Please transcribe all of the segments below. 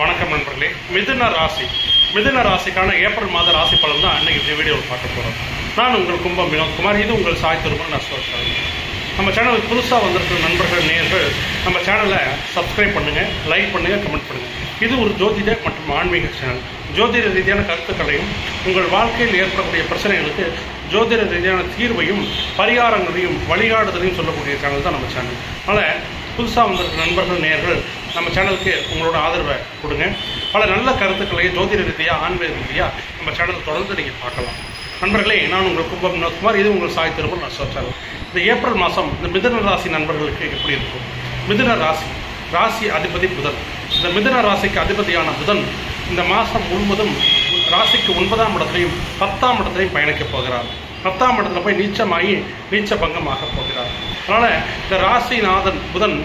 வணக்கம் நண்பர்களே. மிதுன ராசி. மிதுன ராசிக்கான ஏப்ரல் மாத ராசி பலன் தான் அன்னைக்கு இந்த வீடியோவில் பார்க்க போகிறோம் நான் உங்கள் கும்பம் வினோத்குமார். இது உங்கள் சாய் திருமணம் நான் சொல்கிறேன் நம்ம சேனலுக்கு புதுசாக வந்திருக்கிற நண்பர்கள் நேயர்கள் நம்ம சேனலை சப்ஸ்கிரைப் பண்ணுங்கள் லைக் பண்ணுங்கள் கமெண்ட் பண்ணுங்கள் இது ஒரு ஜோதிட மற்றும் ஆன்மீக சேனல் ஜோதிட ரீதியான கருத்துக்களையும் உங்கள் வாழ்க்கையில் ஏற்படக்கூடிய பிரச்சனைகளுக்கு ஜோதிட ரீதியான தீர்வையும் பரிகாரங்களையும் வழிகாடுதலையும் சொல்லக்கூடிய சேனல் தான் நம்ம சேனல் அதனால் புதுசாக வந்திருக்கிற நண்பர்கள் நேர்கள் நம்ம சேனலுக்கு உங்களோட ஆதரவை கொடுங்க. பல நல்ல கருத்துக்களையும் ஜோதிட ரீதியாக ஆன்மீக ரீதியாக நம்ம சேனல் தொடர்ந்து நீங்கள் பார்க்கலாம். நண்பர்களே நான் உங்கள் கும்பம் வினோத்குமார் இது உங்கள் சாய் திருப்பூர் நான் சொல்கிறேன் இந்த ஏப்ரல் மாதம் இந்த மிதன ராசி நண்பர்களுக்கு எப்படி இருக்கும்? மிதுன ராசி ராசி அதிபதி புதன். இந்த மிதுன ராசிக்கு அதிபதியான புதன் இந்த மாதம் முழுவதும் ராசிக்கு ஒன்பதாம் இடத்துலையும் பத்தாம் இடத்துலையும் பயணிக்கப் போகிறார். பத்தாம் இடத்துல போய் நீச்சமாகி நீச்ச பங்கமாக போகிறார். அதனால் இந்த ராசிநாதன் புதன்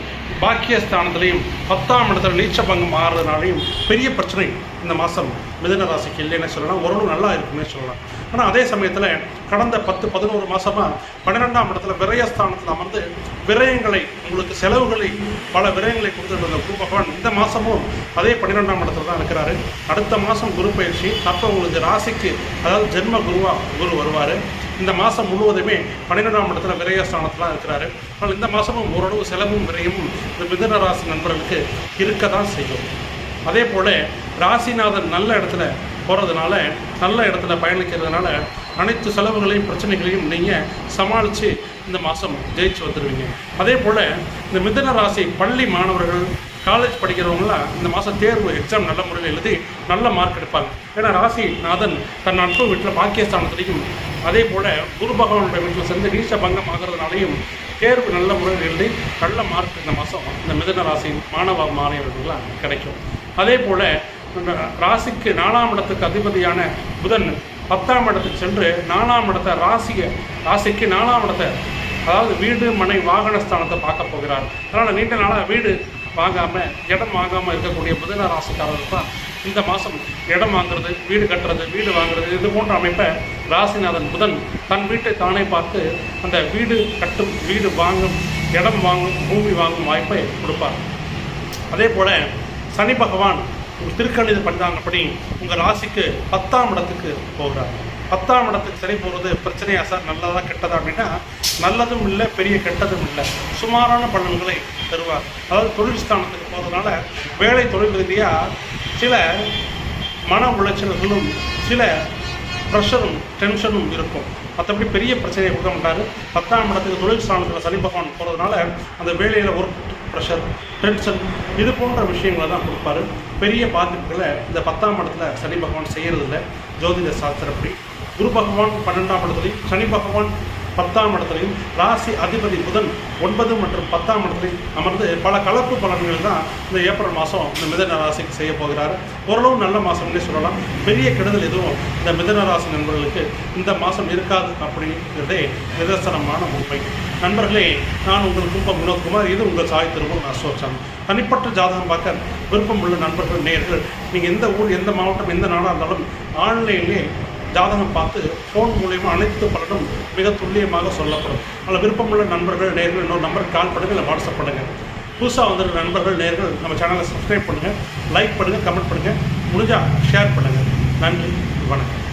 பாக்கியஸ்தானத்துலேயும் பத்தாம் இடத்துல நீச்ச பங்கம் ஆறுறதுனாலையும் பெரிய பிரச்சனை இந்த மாதம் மிதன ராசிக்கு இல்லைன்னு சொல்லலாம். ஓரளவு நல்லா இருக்குன்னே சொல்லலாம். ஆனால் அதே சமயத்தில் கடந்த பத்து பதினோரு மாதமாக பன்னிரெண்டாம் இடத்துல விரயஸ்தானத்தில் அமர்ந்து விரயங்களை உங்களுக்கு செலவுகளை பல விரயங்களை கொடுத்துருந்த குரு பகவான் இந்த மாதமும் அதே பன்னிரெண்டாம் இடத்துல தான் இருக்கிறாரு. அடுத்த மாதம் குரு பயிற்சி அப்போ உங்களுக்கு ராசிக்கு அதாவது ஜென்ம குருவாக குரு வருவார். இந்த மாதம் முழுவதுமே பன்னிரெண்டாம் இடத்துல விரயஸ்தானத்தில் இருக்கிறாரு. ஆனால் இந்த மாதமும் ஓரளவு செலவும் விரையும் இந்த மிதன ராசி நண்பர்களுக்கு இருக்க தான் செய்யும். அதே போல் ராசிநாதன் நல்ல இடத்துல போகிறதுனால நல்ல இடத்துல பயணிக்கிறதுனால அனைத்து செலவுகளையும் பிரச்சனைகளையும் நீங்கள் சமாளித்து இந்த மாதம் ஜெயிச்சு வந்துடுவீங்க அதே போல் இந்த மிதன ராசி பள்ளி மாணவர்கள் காலேஜ் படிக்கிறவங்களாம் இந்த மாதம் தேர்வு எக்ஸாம் நல்ல முறையில் எழுதி நல்ல மார்க் எடுப்பாங்க. ஏன்னா ராசிநாதன் தன் நட்பு வீட்டில் பாக்கியஸ்தானத்திலையும் அதே போல் குரு பகவானுடைய வீட்டில் சேர்ந்து நீச்ச பங்கம் ஆகிறதுனாலையும் தேர்வு நல்ல முறையில் எழுதி நல்ல மார்க் இந்த மாதம் இந்த மிதன ராசி மாணவ மாணவர்கள்லாம் கிடைக்கும். அதே போல் இந்த ராசிக்கு நாலாம் இடத்துக்கு அதிபதியான புதன் பத்தாம் இடத்துக்கு சென்று நாலாம் இடத்த ராசியை ராசிக்கு நாலாம் இடத்த அதாவது வீடு மனை வாகன ஸ்தானத்தை பார்க்க போகிறார். அதனால் நீண்ட நாளாக வீடு வாங்காமல் இடம் வாங்காமல் இருக்கக்கூடிய புதன ராசிக்காரர்கள் தான் இந்த மாதம் இடம் வாங்குறது வீடு கட்டுறது வீடு வாங்குறது இது போன்ற அமைப்பை ராசிநாதன் புதன் தன் வீட்டை தானே பார்த்து அந்த வீடு கட்டும் வீடு வாங்கும் இடம் வாங்கும் பூமி வாங்கும் வாய்ப்பை கொடுப்பார். அதே போல் சனி பகவான் திருக்கணித பஞ்சாங்கப்படி உங்கள் ராசிக்கு பத்தாம் இடத்துக்கு போகிறார். பத்தாம் இடத்துக்கு சரி போகிறது பிரச்சனையா சார்? நல்லதா கெட்டதா அப்படின்னா நல்லதும் இல்லை பெரிய கெட்டதும் இல்லை. சுமாரான பலன்களை தருவார். அதாவது தொழில் ஸ்தானத்துக்கு போகிறதுனால வேலை தொழில் ரீதியாக சில மன உளைச்சல்களும் சில ப்ரெஷரும் டென்ஷனும் இருக்கும். மற்றபடி பெரிய பிரச்சனையை கொடுக்க மாட்டார். பத்தாம் இடத்துக்கு தொழில் ஸ்தானத்தில் சனி பகவான் போகிறதுனால அந்த வேலையில் ஒர்க் ப்ரெஷர் டென்ஷன் இது போன்ற விஷயங்களை தான் கொடுப்பாரு. பெரிய பாதிப்புகளை இந்த பத்தாம் இடத்துல சனி பகவான் செய்கிறதில்ல ஜோதிட சாஸ்திரப்படி. குரு பகவான் பன்னெண்டாம் இடத்துலையும் சனி பகவான் பத்தாம் இடத்துலையும் ராசி அதிபதி புதன் ஒன்பது மற்றும் பத்தாம் இடத்துலையும் அமர்ந்து பல கலப்பு பலன்கள் தான் இந்த ஏப்ரல் மாதம் இந்த மிதன ராசிக்கு செய்ய போகிறார். ஓரளவு நல்ல மாதம்னே சொல்லலாம். பெரிய கெடுதல் எதுவும் இந்த மிதன ராசி நண்பர்களுக்கு இந்த மாதம் இருக்காது அப்படிங்கிறதே நிதர்சனமான உண்மை. நண்பர்களே நான் உங்கள் கும்பம் வினோத்குமார். இது உங்கள் சாய் திருமணம் அசோச்சம் தனிப்பட்ட ஜாதகம் பார்க்க விருப்பம் உள்ள நண்பர்கள் நேயர்கள். நீங்கள் எந்த ஊர் எந்த மாவட்டம் எந்த நாடாக இருந்தாலும் ஆன்லைன்லேயே ஜாதகம் பார்த்து ஃபோன் மூலயமா அனைத்து பலனும் மிக துல்லியமாக சொல்லப்படும். அதில் விருப்பமுள்ள நண்பர்கள் நேர்கள் இன்னொரு நம்பருக்கு கால் பண்ணுங்கள் இல்லை வாட்ஸ்அப் பண்ணுங்கள் புதுசாக வந்து நண்பர்கள் நேர்கள் நம்ம சேனலை சப்ஸ்கிரைப் பண்ணுங்கள் லைக் பண்ணுங்கள் கமெண்ட் பண்ணுங்கள் முடிஞ்சால் ஷேர் பண்ணுங்கள் நன்றி வணக்கம்.